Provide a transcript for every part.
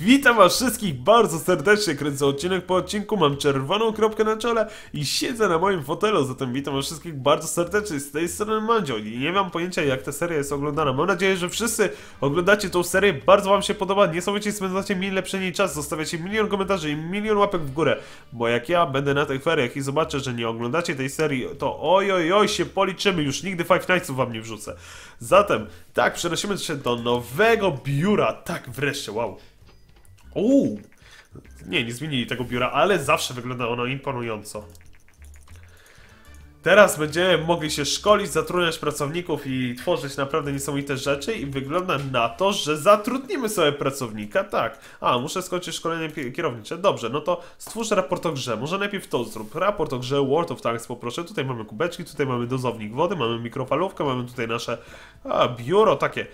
Witam was wszystkich bardzo serdecznie, kręcę odcinek po odcinku, mam czerwoną kropkę na czole i siedzę na moim fotelu, zatem witam was wszystkich bardzo serdecznie, z tej strony Mandzio i nie mam pojęcia jak ta seria jest oglądana. Mam nadzieję, że wszyscy oglądacie tą serię, bardzo wam się podoba, niesamowicie spędzacie mi lepszy niej czas, zostawiacie milion komentarzy i milion łapek w górę, bo jak ja będę na tych feriach i zobaczę, że nie oglądacie tej serii, to oj oj oj się policzymy, już nigdy Five Nightsów wam nie wrzucę. Zatem, tak, przenosimy się do nowego biura, tak wreszcie, wow. Uuu! Nie, nie zmienili tego biura, ale zawsze wygląda ono imponująco. Teraz będziemy mogli się szkolić, zatrudniać pracowników i tworzyć naprawdę niesamowite rzeczy i wygląda na to, że zatrudnimy sobie pracownika, tak. A, muszę skończyć szkolenie kierownicze. Dobrze, no to stwórz raport o grze. Może najpierw to zrób. Raport o grze World of Tanks poproszę. Tutaj mamy kubeczki, tutaj mamy dozownik wody, mamy mikrofalówkę, mamy tutaj nasze a, biuro takie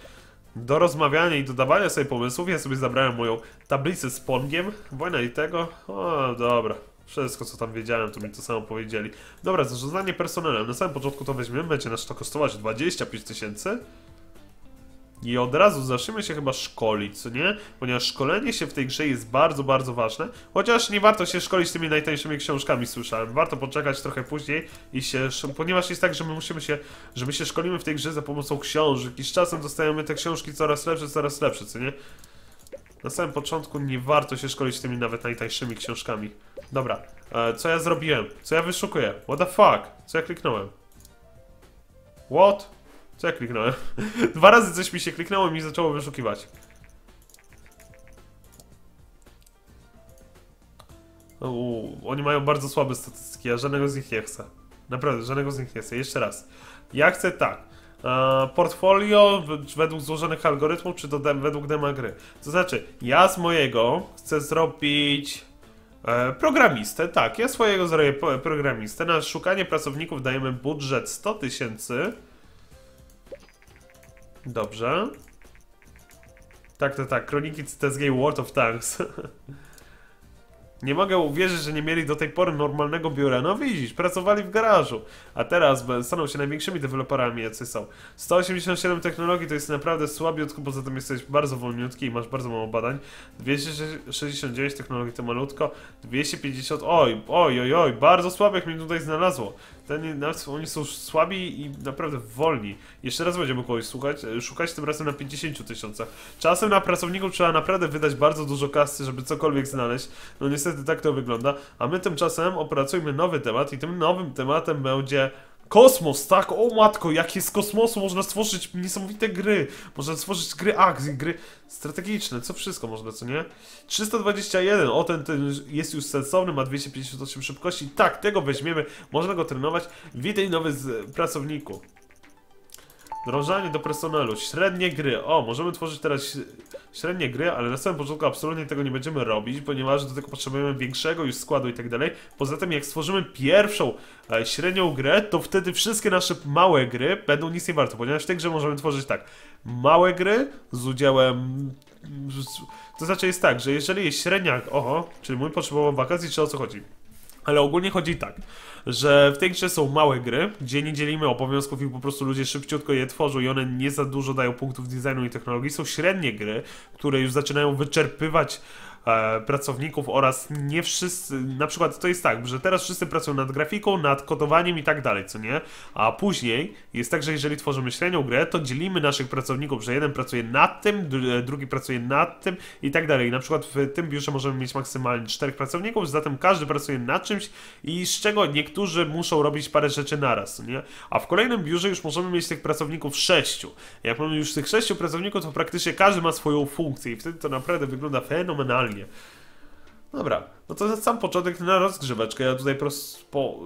do rozmawiania i dodawania sobie pomysłów. Ja sobie zabrałem moją tablicę z Pongiem. Wojna i tego. O, dobra. Wszystko, co tam wiedziałem, to mi to samo powiedzieli. Dobra, zarządzanie personelem. Na samym początku to weźmiemy. Będzie nas to kosztować 25 tysięcy. I od razu zaczniemy się chyba szkolić, co nie? Ponieważ szkolenie się w tej grze jest bardzo, bardzo ważne. Chociaż nie warto się szkolić tymi najtańszymi książkami, słyszałem. Warto poczekać trochę później i się... Ponieważ jest tak, że my musimy się... Że my się szkolimy w tej grze za pomocą książek i z czasem dostajemy te książki coraz lepsze, coraz lepsze, co nie? Na samym początku nie warto się szkolić tymi nawet najtańszymi książkami. Dobra, e, co ja zrobiłem? Co ja wyszukuję? What the fuck? Co ja kliknąłem? What? Co ja kliknąłem? Dwa razy coś mi się kliknęło i mi zaczęło wyszukiwać. Uuu, oni mają bardzo słabe statystyki, ja żadnego z nich nie chcę. Naprawdę, żadnego z nich nie chcę. Jeszcze raz. Ja chcę tak. E, portfolio według złożonych algorytmów, czy to według dema gry. To znaczy, ja z mojego chcę zrobić e, programistę. Tak, ja swojego zrobię programistę. Na szukanie pracowników dajemy budżet 100 tysięcy. Dobrze. Tak, tak, tak. Kroniki CTSG World of Tanks. Nie mogę uwierzyć, że nie mieli do tej pory normalnego biura. No widzisz, pracowali w garażu. A teraz staną się największymi deweloperami, jacy są. 187 technologii to jest naprawdę słabiutko, poza tym jesteś bardzo wolniutki i masz bardzo mało badań. 269 technologii to malutko. 250, oj, oj, oj, oj, bardzo słabych mi tutaj znalazło. Ten, oni są słabi i naprawdę wolni. Jeszcze raz będziemy kogoś słuchać, e, szukać tym razem na 50 tysiącach. Czasem na pracowników trzeba naprawdę wydać bardzo dużo kasy, żeby cokolwiek znaleźć. No niestety tak to wygląda. A my tymczasem opracujmy nowy temat i tym nowym tematem będzie kosmos, tak? O matko, jakie z kosmosu można stworzyć niesamowite gry. Można stworzyć gry akcji, gry strategiczne, co wszystko można, co nie? 321, o ten, ten jest już sensowny, ma 258 szybkości. Tak, tego weźmiemy, można go trenować. Witaj nowy z pracowniku. Dążanie do personelu, średnie gry. O, możemy tworzyć teraz średnie gry, ale na samym początku absolutnie tego nie będziemy robić, ponieważ do tego potrzebujemy większego już składu i tak dalej. Poza tym, jak stworzymy pierwszą e, średnią grę, to wtedy wszystkie nasze małe gry będą nic nie warte, ponieważ w tej grze możemy tworzyć tak. Małe gry z udziałem. To znaczy jest tak, że jeżeli jest średnia. Oho, czyli mój potrzebował wakacji, czy o co chodzi? Ale ogólnie chodzi tak, że w tej grze są małe gry, gdzie nie dzielimy obowiązków i po prostu ludzie szybciutko je tworzą i one nie za dużo dają punktów designu i technologii. Są średnie gry, które już zaczynają wyczerpywać pracowników oraz nie wszyscy, na przykład to jest tak, że teraz wszyscy pracują nad grafiką, nad kodowaniem i tak dalej, co nie? A później jest tak, że jeżeli tworzymy średnią grę, to dzielimy naszych pracowników, że jeden pracuje nad tym, dru- drugi pracuje nad tym i tak dalej. Na przykład w tym biurze możemy mieć maksymalnie czterech pracowników, zatem każdy pracuje nad czymś i z czego niektórzy muszą robić parę rzeczy naraz, nie? A w kolejnym biurze już możemy mieć tych pracowników sześciu. Jak mamy już tych sześciu pracowników, to praktycznie każdy ma swoją funkcję i wtedy to naprawdę wygląda fenomenalnie. Dobra, no to sam początek na rozgrzeweczkę. Ja tutaj,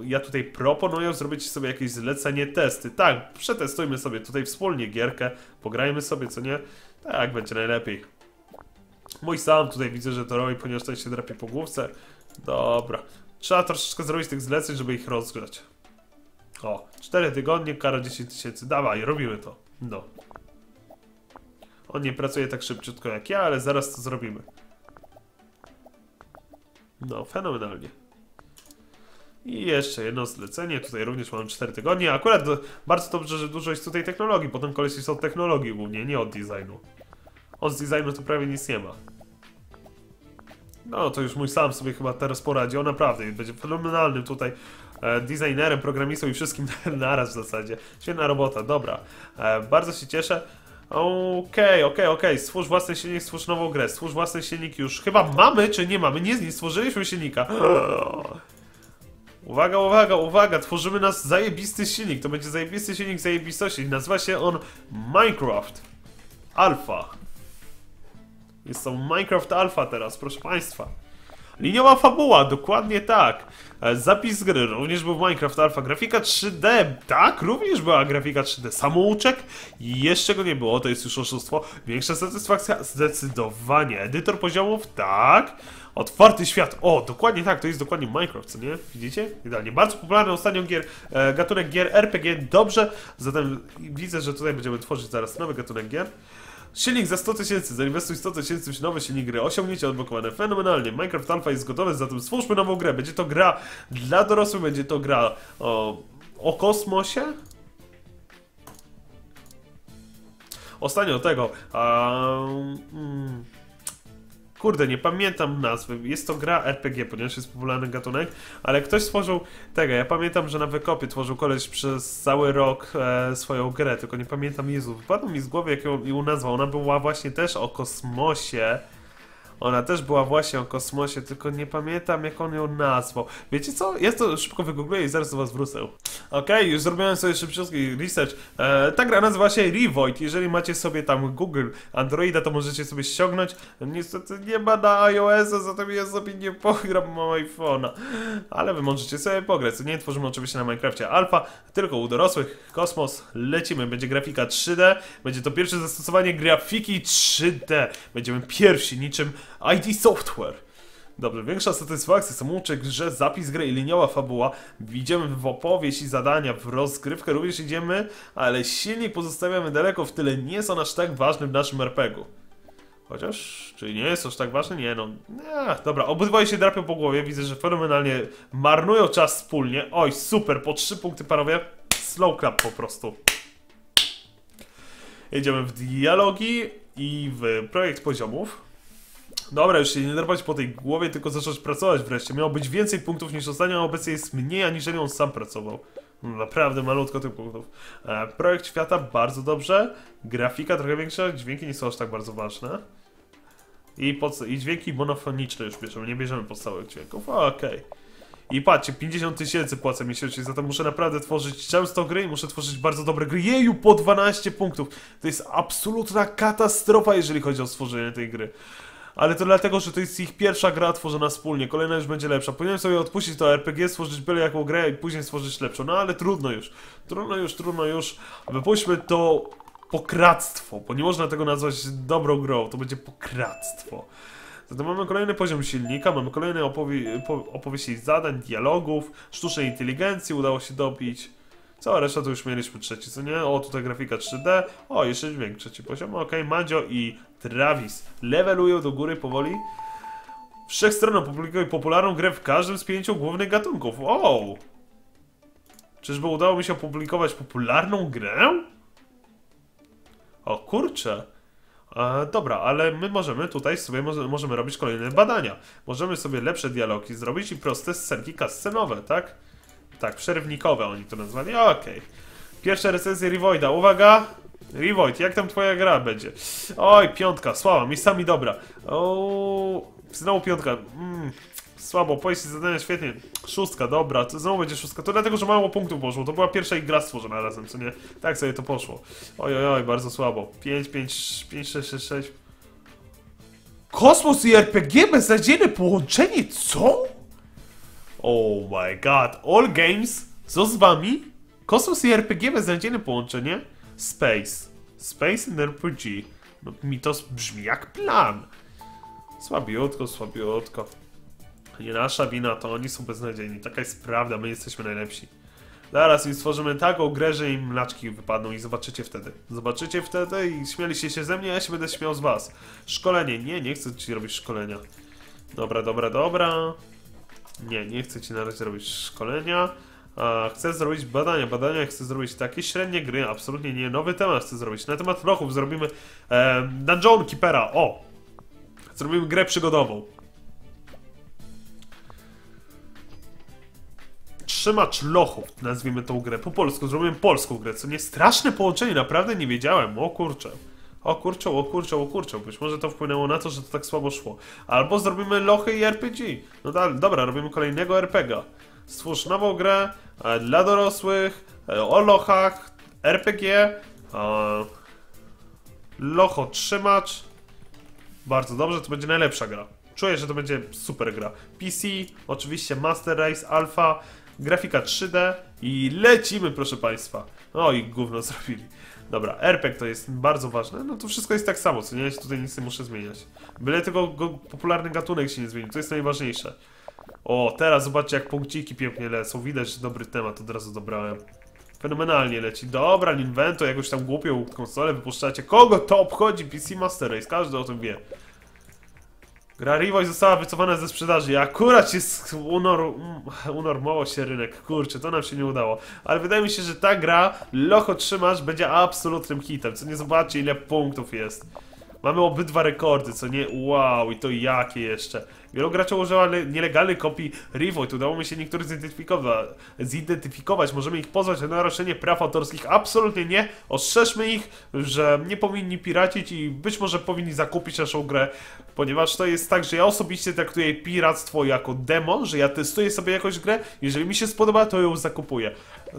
ja tutaj proponuję zrobić sobie jakieś zlecenie testy. Tak, przetestujmy sobie tutaj wspólnie gierkę, pograjmy sobie, co nie? Tak, będzie najlepiej. Mój sam tutaj widzę, że to robi, ponieważ ten się drapie po główce. Dobra. Trzeba troszeczkę zrobić tych zleceń, żeby ich rozgrzać. O, 4 tygodnie, kara 10 tysięcy. Dawaj, robimy to. No. On nie pracuje tak szybciutko jak ja, ale zaraz to zrobimy. No, fenomenalnie. I jeszcze jedno zlecenie, tutaj również mam 4 tygodnie. Akurat do, bardzo dobrze, że dużo jest tutaj technologii, bo ten koleś jest od technologii głównie, nie od designu. Z designu to prawie nic nie ma. No, to już mój sam sobie chyba teraz poradzi. On naprawdę będzie fenomenalnym tutaj e, designerem, programistą i wszystkim naraz w zasadzie. Świetna robota, dobra. E, bardzo się cieszę. Okej, okej, okej. Stwórz własny silnik, stwórz nową grę. Stwórz własny silnik już. Chyba mamy, czy nie mamy? Nie, nie stworzyliśmy silnika. Uwaga, uwaga, uwaga, tworzymy nas zajebisty silnik. To będzie zajebisty silnik zajebistości. Nazywa się on Minecraft Alpha. Jest to Minecraft Alpha teraz, proszę Państwa. Liniowa fabuła, dokładnie tak. E, Zapis gry, również był Minecraft Alpha. Grafika 3D, tak, również była grafika 3D. Samouczek, jeszcze go nie było, to jest już oszustwo. Większa satysfakcja, zdecydowanie. Edytor poziomów, tak. Otwarty świat, o, dokładnie tak, to jest dokładnie Minecraft, co nie? Widzicie? Idealnie. Bardzo popularny ostatnio gier, e, gatunek gier RPG, dobrze. Zatem widzę, że tutaj będziemy tworzyć zaraz nowy gatunek gier. Silnik za 100 tysięcy, zainwestuj 100 tysięcy w nowy silnik gry, osiągnięcie odblokowane, fenomenalnie, Minecraft Alpha jest gotowy, zatem stwórzmy nową grę, będzie to gra dla dorosłych, będzie to gra o, o kosmosie? Ostatnio tego, um, mm, Kurde, nie pamiętam nazwy. Jest to gra RPG, ponieważ jest popularny gatunek, ale ktoś stworzył tego. Ja pamiętam, że na wykopie tworzył koleś przez cały rok e, swoją grę, tylko nie pamiętam Jezu. Wypadło mi z głowy, jak ją, ją nazwał. Ona była właśnie też o kosmosie. Ona też była właśnie o kosmosie, tylko nie pamiętam jak on ją nazwał. Wiecie co? Ja to szybko wygoogluję i zaraz do was wrócę. Okej, okay, już zrobiłem sobie szybciutki research. E, ta gra nazywa się Revoid. Jeżeli macie sobie tam Google Androida, to możecie sobie ściągnąć. Niestety nie ma na iOS-a, zatem ja sobie nie pogram, mam iPhone'a. Ale wy możecie sobie pograć. Nie tworzymy oczywiście na Minecrafcie Alpha, tylko u dorosłych. Kosmos, lecimy. Będzie grafika 3D. Będzie to pierwsze zastosowanie grafiki 3D. Będziemy pierwsi, niczym ID Software. Dobrze, większa satysfakcja, samouczek, że zapis gry i liniowa fabuła. Idziemy w opowieść i zadania, w rozgrywkę również idziemy, ale silnik pozostawiamy daleko w tyle. Nie on aż tak ważny w naszym RPG-u. Chociaż, czy nie jest aż tak ważny? Nie, no. Dobra, obydwoje się drapią po głowie. Widzę, że fenomenalnie marnują czas wspólnie. Oj, super, po trzy punkty parowie. Slow clap po prostu. Jedziemy w dialogi i w projekt poziomów. Dobra, już się nie drapać po tej głowie, tylko zacząć pracować wreszcie. Miało być więcej punktów niż ostatnio, a obecnie jest mniej, aniżeli on sam pracował. No, naprawdę malutko tych punktów. E, projekt świata bardzo dobrze, grafika trochę większa, dźwięki nie są aż tak bardzo ważne. I, pod, i dźwięki monofoniczne już bierzemy, nie bierzemy podstawowych dźwięków, okej. Okay. I patrzcie, 50 tysięcy płacę miesięcznie, zatem muszę naprawdę tworzyć często gry i muszę tworzyć bardzo dobre gry. Jeju, po 12 punktów! To jest absolutna katastrofa, jeżeli chodzi o stworzenie tej gry ale to dlatego, że to jest ich pierwsza gra tworzona wspólnie, kolejna już będzie lepsza. Powinienem sobie odpuścić to RPG, stworzyć byle jaką grę i później stworzyć lepszą, no ale trudno już. Trudno już, trudno już. Wypuśćmy to pokractwo, bo nie można tego nazwać dobrą grą, to będzie pokractwo. Zatem mamy kolejny poziom silnika, mamy kolejne opowie opowieści zadań, dialogów, sztucznej inteligencji udało się dobić. Cała reszta to już mieliśmy trzeci, co nie? O, tutaj grafika 3D. O, jeszcze dźwięk, trzeci poziom. Ok, Mandzio i Travis levelują do góry powoli. Wszechstronną popularną grę w każdym z pięciu głównych gatunków. O! Czyżby udało mi się opublikować popularną grę? O kurczę. E, dobra, ale my możemy tutaj sobie może, możemy robić kolejne badania. Możemy sobie lepsze dialogi zrobić i proste scenki kascenowe, tak? Tak, przerywnikowe oni to nazwali. Okej. Okay. Pierwsza recenzja Revoida. Uwaga! Revoid, jak tam twoja gra będzie? Oj, piątka, słaba, miejscami dobra. O, znowu piątka. Mm, słabo, powieści zadania świetnie. Szóstka, dobra, to znowu będzie szóstka. To dlatego, że mało punktów poszło. To była pierwsza ich gra stworzona razem, co nie? Tak sobie to poszło. Oj, oj, oj, bardzo słabo. 5, 5, 5, 6, 6, 6. Kosmos i RPG beznadziejne połączenie, co? Oh my god, all games, co z wami? Kosmos i RPG beznadziejne połączenie? Space. Space and RPG. No, mi to brzmi jak plan. Słabiutko, słabiutko. Nie nasza wina, to oni są beznadziejni. Taka jest prawda, my jesteśmy najlepsi. Zaraz im stworzymy taką grę, że im mlaczki wypadną i zobaczycie wtedy. Zobaczycie wtedy i śmieliście się ze mnie, ja się będę śmiał z was. Szkolenie. Nie, nie chcę ci robić szkolenia. Dobra, dobra, dobra. Nie, nie chcę ci na razie robić szkolenia. Chcę zrobić badania, badania chcę zrobić takie średnie gry, absolutnie nie nowy temat chcę zrobić. Na temat lochów zrobimy e, Dungeon Keepera, o! Zrobimy grę przygodową. Trzymacz lochów, nazwijmy tą grę po polsku, zrobimy polską grę, co nie straszne połączenie, naprawdę nie wiedziałem, o kurczę. O kurczę, o kurczę, o kurczę, być może to wpłynęło na to, że to tak słabo szło. Albo zrobimy lochy i RPG. No da, dobra, robimy kolejnego RPGa. Stwórz nową grę e, dla dorosłych, e, o lochach, RPG, e, locho trzymacz. Bardzo dobrze, to będzie najlepsza gra. Czuję, że to będzie super gra. PC, oczywiście Master Race, Alpha, grafika 3D i lecimy, proszę Państwa. O i gówno zrobili. Dobra, RPG to jest bardzo ważne. No to wszystko jest tak samo, co nie? Ja tutaj nic nie muszę zmieniać. Byle tylko go, popularny gatunek się nie zmieni, to jest najważniejsze. O, teraz zobaczcie jak punkciki pięknie lecą. Widać, że dobry temat od razu dobrałem. Fenomenalnie leci. Dobra, Ninvento, jakąś tam głupią konsolę wypuszczacie. Kogo to obchodzi PC Master Race? Każdy o tym wie. Gra Revoice została wycofana ze sprzedaży i akurat się unor unormował się rynek. Kurczę, to nam się nie udało. Ale wydaje mi się, że ta gra, Locho Trzymasz, będzie absolutnym hitem. Co nie zobaczcie, ile punktów jest. Mamy obydwa rekordy, co nie? Wow, i to jakie jeszcze. Wielu graczy używa le- nielegalnych kopii Revoice. Udało mi się niektórych zidentyfikować. zidentyfikować. Możemy ich pozwać o naruszenie praw autorskich. Absolutnie nie. Ostrzeżmy ich, że nie powinni piracić i być może powinni zakupić naszą grę, ponieważ to jest tak, że ja osobiście traktuję piractwo jako demon, że ja testuję sobie jakąś grę. Jeżeli mi się spodoba, to ją zakupuję.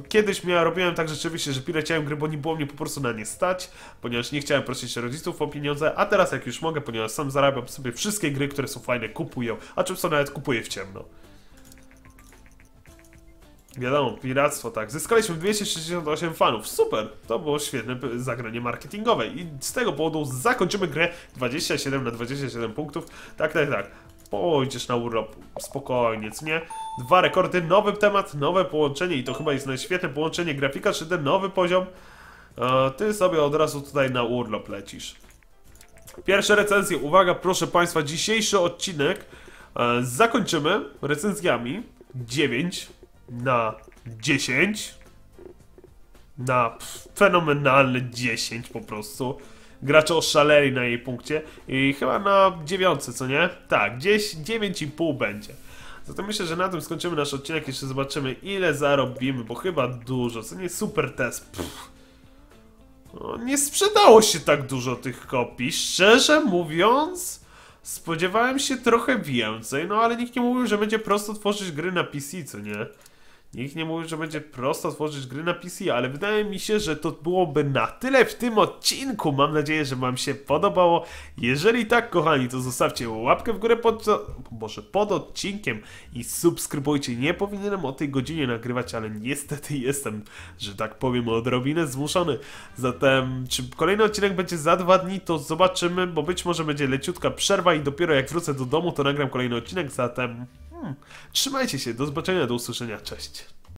Kiedyś ja robiłem tak rzeczywiście, że piraciałem gry, bo nie było mnie po prostu na nie stać, ponieważ nie chciałem prosić rodziców o pieniądze, a teraz jak już mogę, ponieważ sam zarabiam sobie wszystkie gry, które są fajne, kupuję, a często nawet kupuję w ciemno. Wiadomo, piractwo, tak. Zyskaliśmy 268 fanów. Super! To było świetne zagranie marketingowe. I z tego powodu zakończymy grę 27 na 27 punktów. Tak, tak, tak. Pójdziesz na urlop. Spokojnie, nie? Dwa rekordy, nowy temat, nowe połączenie i to chyba jest najświetne połączenie grafika 3D, nowy poziom. E, ty sobie od razu tutaj na urlop lecisz. Pierwsze recenzje. Uwaga, proszę Państwa, dzisiejszy odcinek e, zakończymy recenzjami 9 na 10 na fenomenalne 10 po prostu. Gracze oszaleli na jej punkcie i chyba na dziewiątce, co nie? Tak, gdzieś 9,5 będzie. Zatem myślę, że na tym skończymy nasz odcinek. Jeszcze zobaczymy ile zarobimy, bo chyba dużo. Co nie super test. Pff. No, nie sprzedało się tak dużo tych kopii. Szczerze mówiąc, spodziewałem się trochę więcej, no ale nikt nie mówił, że będzie prosto tworzyć gry na PC, co nie? Nikt nie mówił, że będzie prosto tworzyć gry na PC, ale wydaje mi się, że to byłoby na tyle w tym odcinku. Mam nadzieję, że Wam się podobało. Jeżeli tak, kochani, to zostawcie łapkę w górę pod, Boże, pod odcinkiem i subskrybujcie. Nie powinienem o tej godzinie nagrywać, ale niestety jestem, że tak powiem, odrobinę zmuszony. Zatem, czy kolejny odcinek będzie za dwa dni, to zobaczymy, bo być może będzie leciutka przerwa i dopiero jak wrócę do domu, to nagram kolejny odcinek. Zatem, trzymajcie się, do zobaczenia, do usłyszenia, cześć.